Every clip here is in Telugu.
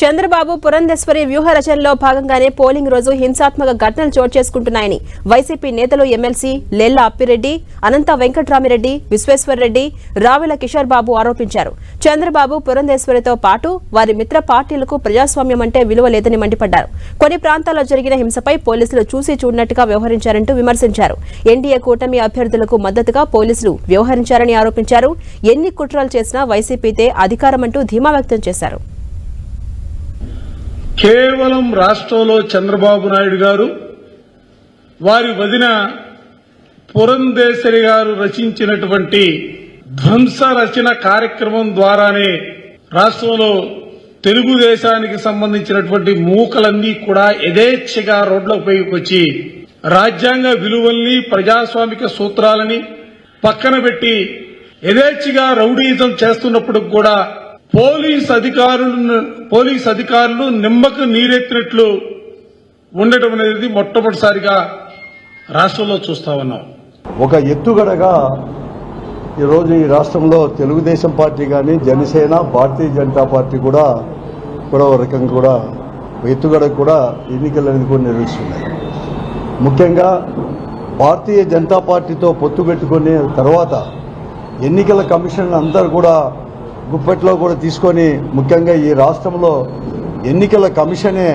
Chandrababu Purandeswari వ్యూహ రచనలో భాగంగానే పోలింగ్ రోజు హింసాత్మక ఘటనలు చోటు చేసుకుంటున్నాయని వైసీపీ నేతలు ఎమ్మెల్సీ లెల్ల అప్పిరెడ్డి అనంత వెంకట్రామిరెడ్డి విశ్వేశ్వర్రెడ్డి రావెల కిషోర్ బాబు ఆరోపించారు. చంద్రబాబు పురంధేశ్వరితో పాటు వారి మిత్ర పార్టీలకు ప్రజాస్వామ్యం అంటే విలువ లేదని మండిపడ్డారు. కొన్ని ప్రాంతాల్లో జరిగిన హింసపై పోలీసులు చూసి చూడనట్టుగా వ్యవహరించారంటూ విమర్శించారు. ఎన్డీఏ కూటమి అభ్యర్థులకు మద్దతుగా పోలీసులు వ్యవహరించారని ఆరోపించారు. ఎన్ని కుట్రలు చేసినా వైసీపీతే అధికారమంటూ ధీమా వ్యక్తం చేశారు. కేవలం రాష్ట్రంలో చంద్రబాబు నాయుడు గారు వారి వదిన పురంధేశ్వరి గారు రచించినటువంటి ధ్వంస రచన కార్యక్రమం ద్వారానే రాష్ట్రంలో తెలుగుదేశానికి సంబంధించినటువంటి మూకలన్నీ కూడా యథేచ్ఛగా రోడ్లపైకి వచ్చి రాజ్యాంగ విలువల్ని ప్రజాస్వామిక సూత్రాలని పక్కన పెట్టి యథేచ్ఛగా రౌడీయిజం చేస్తున్నప్పుడు కూడా పోలీస్ అధికారులను పోలీస్ అధికారులు నిమ్మకు నీరెత్తినట్లు ఉండటం అనేది మొట్టమొదటిసారిగా రాష్ట్రంలో చూస్తా ఉన్నాం. ఒక ఎత్తుగడగా ఈరోజు ఈ రాష్ట్రంలో తెలుగుదేశం పార్టీ కానీ జనసేన భారతీయ జనతా పార్టీ కూడా కూడా ఒక రకంగా కూడా ఎత్తుగడ కూడా ఎన్నికలు అనేది కూడా నిర్వహిస్తున్నాయి. ముఖ్యంగా భారతీయ జనతా పార్టీతో పొత్తు పెట్టుకునే తర్వాత ఎన్నికల కమిషన్ అందరూ కూడా గుప్పెట్లో కూడా తీసుకొని ముఖ్యంగా ఈ రాష్ట్రంలో ఎన్నికల కమిషనే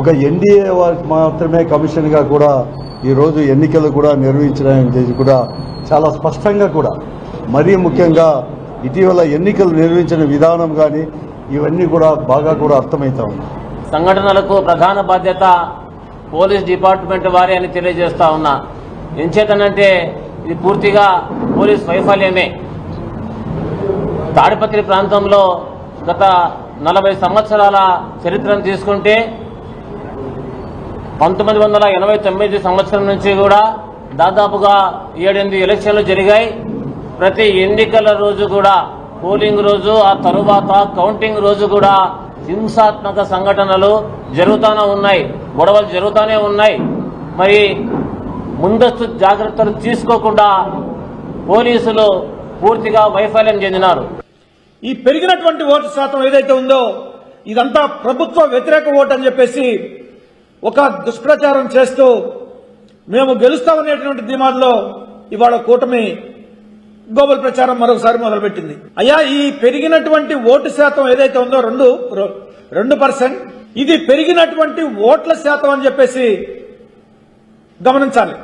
ఒక ఎన్డీఏ వారికి మాత్రమే కమిషన్గా కూడా ఈరోజు ఎన్నికలు కూడా నిర్వహించడం కూడా చాలా స్పష్టంగా కూడా మరీ ముఖ్యంగా ఇటీవల ఎన్నికలు నిర్వహించిన విధానం కానీ ఇవన్నీ కూడా బాగా కూడా అర్థమవుతా ఉంది. సంఘటనలకు ప్రధాన బాధ్యత పోలీస్ డిపార్ట్మెంట్ వారే అని తెలియజేస్తా ఉన్నా. ఎంచేతనంటే ఇది పూర్తిగా పోలీస్ వైఫల్యమే. తాడిపత్రి ప్రాంతంలో గత నలభై సంవత్సరాల చరిత్రను తీసుకుంటే పంతొమ్మిది వందల ఎనభై తొమ్మిది సంవత్సరం నుంచి కూడా దాదాపుగా ఏడెనిమిది ఎలక్షన్లు జరిగాయి. ప్రతి ఎన్నికల రోజు కూడా పోలింగ్ రోజు ఆ తరువాత కౌంటింగ్ రోజు కూడా హింసాత్మక సంఘటనలు జరుగుతూనే ఉన్నాయి. గొడవలు జరుగుతూనే ఉన్నాయి. మరి ముందస్తు జాగ్రత్తలు తీసుకోకుండా పోలీసులు పూర్తిగా వైఫల్యం చెందినారు. ఈ పెరిగినటువంటి ఓటు శాతం ఏదైతే ఉందో ఇదంతా ప్రభుత్వ వ్యతిరేక ఓటు అని చెప్పేసి ఒక దుష్ప్రచారం చేస్తూ మేము గెలుస్తామనేటువంటి ధీమాల్లో ఇవాళ కూటమి గోబల్ ప్రచారం మరొకసారి మొదలుపెట్టింది. అయ్యా ఈ పెరిగినటువంటి ఓటు శాతం ఏదైతే ఉందో రెండు రెండు పర్సెంట్ ఇది పెరిగినటువంటి ఓట్ల శాతం అని చెప్పేసి గమనించాలి.